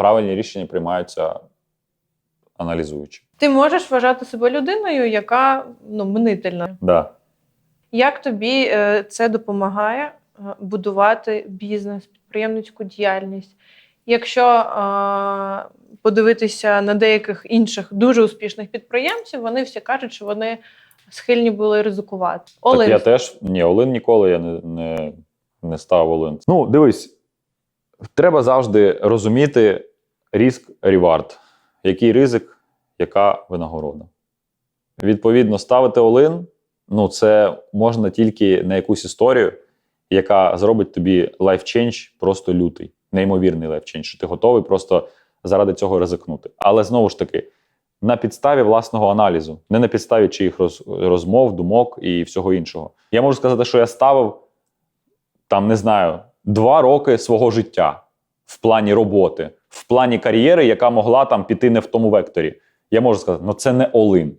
правильні рішення приймаються аналізуючи. Ти можеш вважати себе людиною, яка ну, мнительна. Да. Як тобі е, це допомагає е, будувати бізнес, підприємницьку діяльність? Якщо е, подивитися на деяких інших дуже успішних підприємців, вони всі кажуть, що вони схильні були ризикувати. Так я теж ні, Олин ніколи я не, не, не став Олин. Ну, дивись, треба завжди розуміти риск ревард. Який ризик, яка винагорода. Відповідно, ставити Олин, ну, це можна тільки на якусь історію, яка зробить тобі лайфченж просто лютий, неймовірний лайфченж, що ти готовий просто заради цього ризикнути. Але знову ж таки, на підставі власного аналізу, не на підставі чиїх роз, розмов, думок і всього іншого. Я можу сказати, що я ставив там, не знаю, два роки свого життя в плані роботи, в плані кар'єри, яка могла там піти не в тому векторі. Я можу сказати, ну це не Олин.